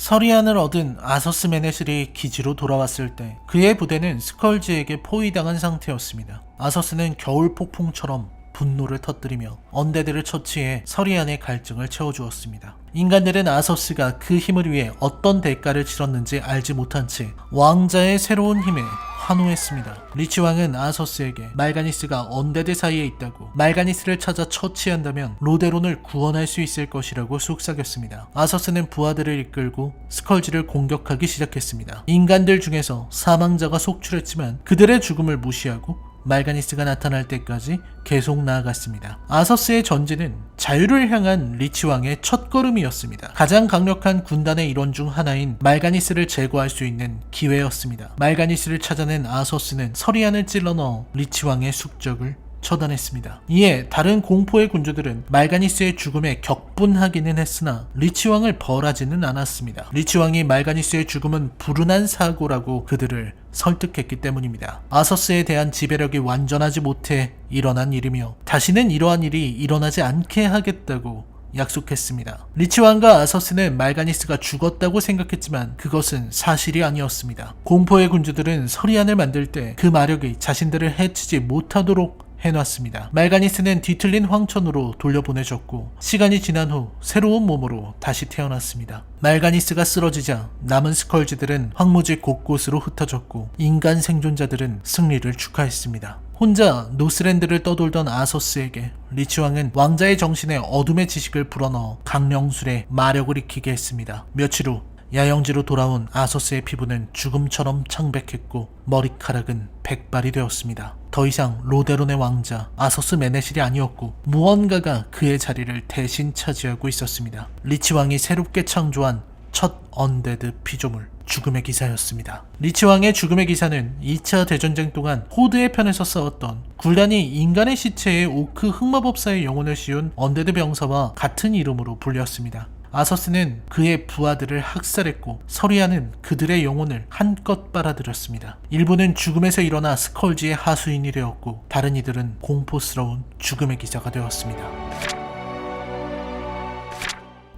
서리안을 얻은 아서스 메네실이 기지로 돌아왔을 때 그의 부대는 스컬지에게 포위당한 상태였습니다. 아서스는 겨울 폭풍처럼 분노를 터뜨리며 언데드를 처치해 서리안의 갈증을 채워주었습니다. 인간들은 아서스가 그 힘을 위해 어떤 대가를 치렀는지 알지 못한 채 왕자의 새로운 힘에 환호했습니다. 리치 왕은 아서스에게 말가니스가 언데드 사이에 있다고 말가니스를 찾아 처치한다면 로데론을 구원할 수 있을 것이라고 속삭였습니다. 아서스는 부하들을 이끌고 스컬지를 공격하기 시작했습니다. 인간들 중에서 사망자가 속출했지만 그들의 죽음을 무시하고 말가니스가 나타날 때까지 계속 나아갔습니다. 아서스의 전진은 자유를 향한 리치왕의 첫걸음이었습니다. 가장 강력한 군단의 일원 중 하나인 말가니스를 제거할 수 있는 기회였습니다. 말가니스를 찾아낸 아서스는 서리안을 찔러 넣어 리치왕의 숙적을 처단했습니다. 이에 다른 공포의 군주들은 말가니스의 죽음에 격분하기는 했으나 리치왕을 벌하지는 않았습니다. 리치왕이 말가니스의 죽음은 불운한 사고라고 그들을 설득했기 때문입니다. 아서스에 대한 지배력이 완전하지 못해 일어난 일이며 다시는 이러한 일이 일어나지 않게 하겠다고 약속했습니다. 리치왕과 아서스는 말가니스가 죽었다고 생각했지만 그것은 사실이 아니었습니다. 공포의 군주들은 서리안을 만들 때 그 마력이 자신들을 해치지 못하도록 해놨습니다. 말가니스는 뒤틀린 황천으로 돌려보내졌고 시간이 지난 후 새로운 몸으로 다시 태어났습니다. 말가니스가 쓰러지자 남은 스컬지들은 황무지 곳곳으로 흩어졌고 인간 생존자들은 승리를 축하했습니다. 혼자 노스랜드를 떠돌던 아서스에게 리치왕은 왕자의 정신에 어둠의 지식을 불어넣어 강령술에 마력을 익히게 했습니다. 며칠 후 야영지로 돌아온 아서스의 피부는 죽음처럼 창백했고 머리카락은 백발이 되었습니다. 더 이상 로데론의 왕자 아서스 메네실이 아니었고 무언가가 그의 자리를 대신 차지하고 있었습니다. 리치 왕이 새롭게 창조한 첫 언데드 피조물 죽음의 기사였습니다. 리치 왕의 죽음의 기사는 2차 대전쟁 동안 호드의 편에서 싸웠던 굴단이 인간의 시체에 오크 흑마법사의 영혼을 씌운 언데드 병사와 같은 이름으로 불렸습니다. 아서스는 그의 부하들을 학살했고 서리아는 그들의 영혼을 한껏 빨아들였습니다. 일부는 죽음에서 일어나 스컬지의 하수인이 되었고 다른 이들은 공포스러운 죽음의 기사가 되었습니다.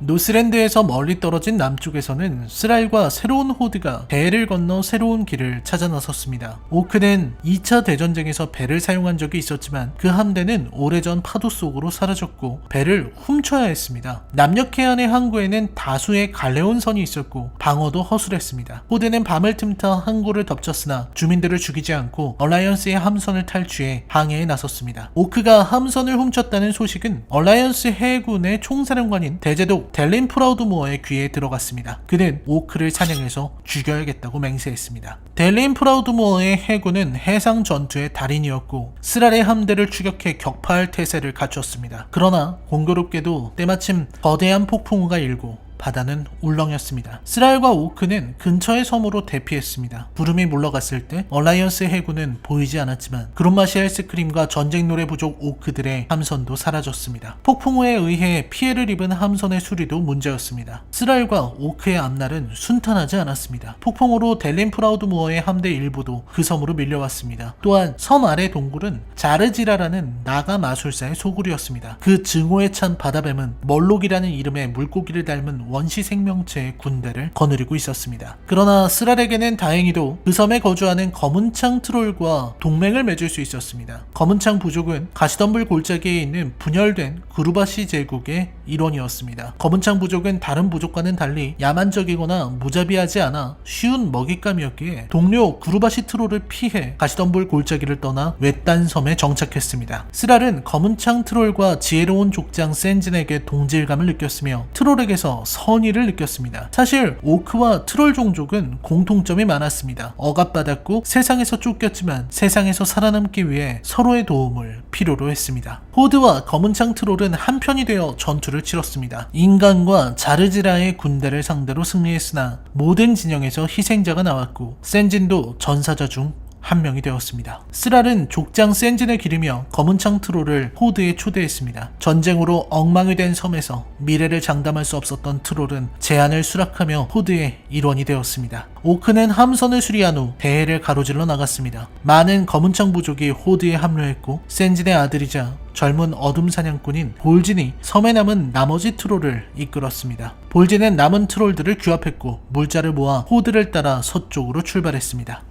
노스랜드에서 멀리 떨어진 남쪽에서는 스랄과 새로운 호드가 배를 건너 새로운 길을 찾아 나섰습니다. 오크는 2차 대전쟁에서 배를 사용한 적이 있었지만 그 함대는 오래전 파도 속으로 사라졌고 배를 훔쳐야 했습니다. 남녘 해안의 항구에는 다수의 갈레온선이 있었고 방어도 허술했습니다. 호드는 밤을 틈타 항구를 덮쳤으나 주민들을 죽이지 않고 얼라이언스의 함선을 탈취해 항해에 나섰습니다. 오크가 함선을 훔쳤다는 소식은 얼라이언스 해군의 총사령관인 대제독 델린 프라우드모어의 귀에 들어갔습니다. 그는 오크를 사냥해서 죽여야겠다고 맹세했습니다. 델린 프라우드모어의 해군은 해상 전투의 달인이었고 스랄의 함대를 추격해 격파할 태세를 갖췄습니다. 그러나 공교롭게도 때마침 거대한 폭풍우가 일고 바다는 울렁였습니다. 스랄과 오크는 근처의 섬으로 대피했습니다. 구름이 물러갔을 때 얼라이언스 해군은 보이지 않았지만 그롬마시 아이스크림과 전쟁 노래 부족 오크들의 함선도 사라졌습니다. 폭풍우에 의해 피해를 입은 함선의 수리도 문제였습니다. 스랄과 오크의 앞날은 순탄하지 않았습니다. 폭풍우로 델린 프라우드모어의 함대 일부도 그 섬으로 밀려왔습니다. 또한 섬 아래 동굴은 자르지라라는 나가 마술사의 소굴이었습니다. 그 증오에 찬 바다뱀은 멀록이라는 이름의 물고기를 닮은 원시 생명체의 군대를 거느리고 있었습니다. 그러나 스랄에게는 다행히도 그 섬에 거주하는 검은창 트롤과 동맹을 맺을 수 있었습니다. 검은창 부족은 가시덤불 골짜기에 있는 분열된 그루바시 제국의 일원이었습니다. 검은창 부족은 다른 부족과는 달리 야만적이거나 무자비하지 않아 쉬운 먹잇감이었기에 동료 그루바시 트롤을 피해 가시덤불 골짜기를 떠나 외딴 섬에 정착했습니다. 스랄은 검은창 트롤과 지혜로운 족장 센진에게 동질감을 느꼈으며 트롤에게서 선의를 느꼈습니다. 사실 오크와 트롤 종족은 공통점이 많았습니다. 억압받았고 세상에서 쫓겼지만 세상에서 살아남기 위해 서로의 도움을 필요로 했습니다. 호드와 검은창 트롤은 한편이 되어 전투를 치렀습니다. 인간과 자르지라의 군대를 상대로 승리했으나 모든 진영에서 희생자가 나왔고 센진도 전사자 중 한 명이 되었습니다. 스랄은 족장 센진을 기르며 검은창 트롤을 호드에 초대했습니다. 전쟁으로 엉망이 된 섬에서 미래를 장담할 수 없었던 트롤은 제안을 수락하며 호드의 일원이 되었습니다. 오크는 함선을 수리한 후 대해를 가로질러 나갔습니다. 많은 검은창 부족이 호드에 합류했고 센진의 아들이자 젊은 어둠 사냥꾼인 볼진이 섬에 남은 나머지 트롤을 이끌었습니다. 볼진은 남은 트롤들을 규합했고 물자를 모아 호드를 따라 서쪽으로 출발했습니다.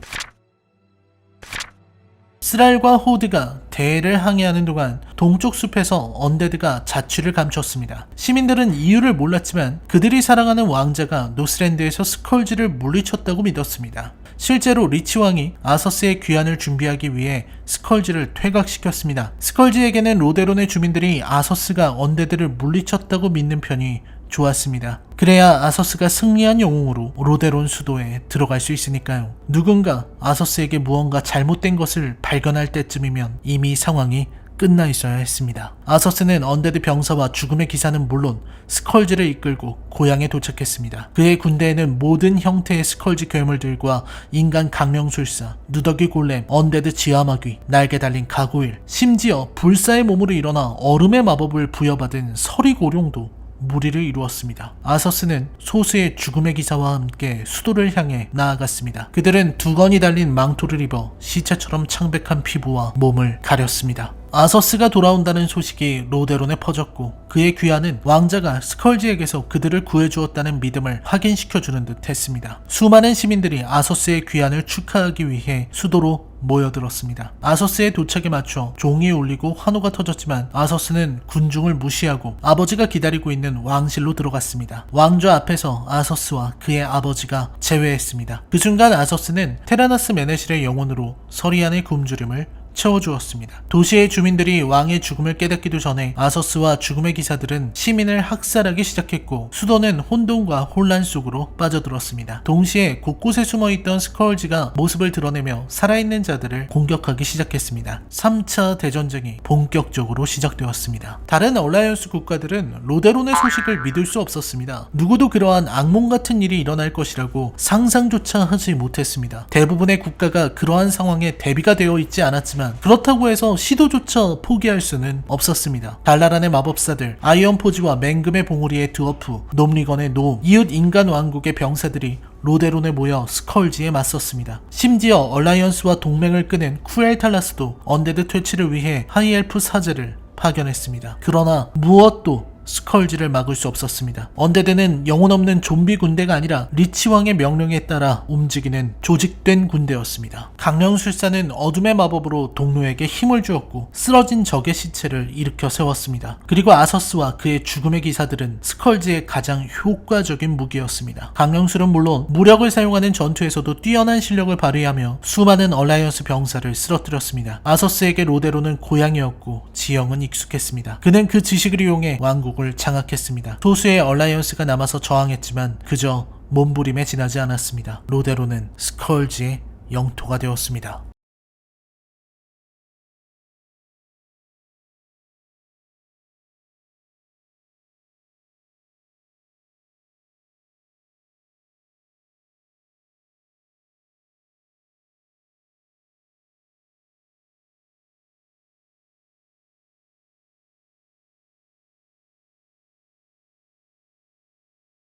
스랄과 호드가 대를 항해하는 동안 동쪽 숲에서 언데드가 자취를 감췄습니다. 시민들은 이유를 몰랐지만 그들이 사랑하는 왕자가 노스랜드에서 스컬지를 물리쳤다고 믿었습니다. 실제로 리치 왕이 아서스의 귀환을 준비하기 위해 스컬지를 퇴각시켰습니다. 스컬지에게는 로데론의 주민들이 아서스가 언데드를 물리쳤다고 믿는 편이 좋았습니다. 그래야 아서스가 승리한 영웅으로 로데론 수도에 들어갈 수 있으니까요. 누군가 아서스에게 무언가 잘못된 것을 발견할 때쯤이면 이미 상황이 끝나 있어야 했습니다. 아서스는 언데드 병사와 죽음의 기사는 물론 스컬지를 이끌고 고향에 도착했습니다. 그의 군대에는 모든 형태의 스컬지 괴물들과 인간 강령술사, 누더기 골렘, 언데드 지하마귀, 날개 달린 가고일, 심지어 불사의 몸으로 일어나 얼음의 마법을 부여받은 서리고룡도 무리를 이루었습니다. 아서스는 소수의 죽음의 기사와 함께 수도를 향해 나아갔습니다. 그들은 두건이 달린 망토를 입어 시체처럼 창백한 피부와 몸을 가렸습니다. 아서스가 돌아온다는 소식이 로데론에 퍼졌고 그의 귀환은 왕자가 스컬지에게서 그들을 구해주었다는 믿음을 확인시켜주는 듯 했습니다. 수많은 시민들이 아서스의 귀환을 축하하기 위해 수도로 모여들었습니다. 아서스의 도착에 맞춰 종이 울리고 환호가 터졌지만 아서스는 군중을 무시하고 아버지가 기다리고 있는 왕실로 들어갔습니다. 왕좌 앞에서 아서스와 그의 아버지가 제외했습니다. 그 순간 아서스는 테라나스 메네실의 영혼으로 서리안의 굶주림을 채워주었습니다. 도시의 주민들이 왕의 죽음을 깨닫기도 전에 아서스와 죽음의 기사들은 시민을 학살하기 시작했고 수도는 혼돈과 혼란 속으로 빠져들었습니다. 동시에 곳곳에 숨어있던 스컬지가 모습을 드러내며 살아있는 자들을 공격하기 시작했습니다. 3차 대전쟁이 본격적으로 시작되었습니다. 다른 얼라이언스 국가들은 로데론의 소식을 믿을 수 없었습니다. 누구도 그러한 악몽 같은 일이 일어날 것이라고 상상조차 하지 못했습니다. 대부분의 국가가 그러한 상황에 대비가 되어 있지 않았지만 그렇다고 해서 시도조차 포기할 수는 없었습니다. 달라란의 마법사들, 아이언포지와 맹금의 봉우리의 드워프, 놈리건의 노, 이웃 인간 왕국의 병사들이 로데론에 모여 스컬지에 맞섰습니다. 심지어 얼라이언스와 동맹을 끄는 쿠엘탈라스도 언데드 퇴치를 위해 하이엘프 사제를 파견했습니다. 그러나 무엇도 스컬지를 막을 수 없었습니다. 언데드는 영혼 없는 좀비 군대가 아니라 리치 왕의 명령에 따라 움직이는 조직된 군대였습니다. 강령술사는 어둠의 마법으로 동료에게 힘을 주었고 쓰러진 적의 시체를 일으켜 세웠습니다. 그리고 아서스와 그의 죽음의 기사들은 스컬지의 가장 효과적인 무기였습니다. 강령술은 물론 무력을 사용하는 전투에서도 뛰어난 실력을 발휘하며 수많은 얼라이언스 병사를 쓰러뜨렸습니다. 아서스에게 로데로는 고향이었고 지형은 익숙했습니다. 그는 그 지식을 이용해 왕국을 장악했습니다. 소수의 얼라이언스가 남아서 저항했지만 그저 몸부림에 지나지 않았습니다. 로데로는 스컬지의 영토가 되었습니다.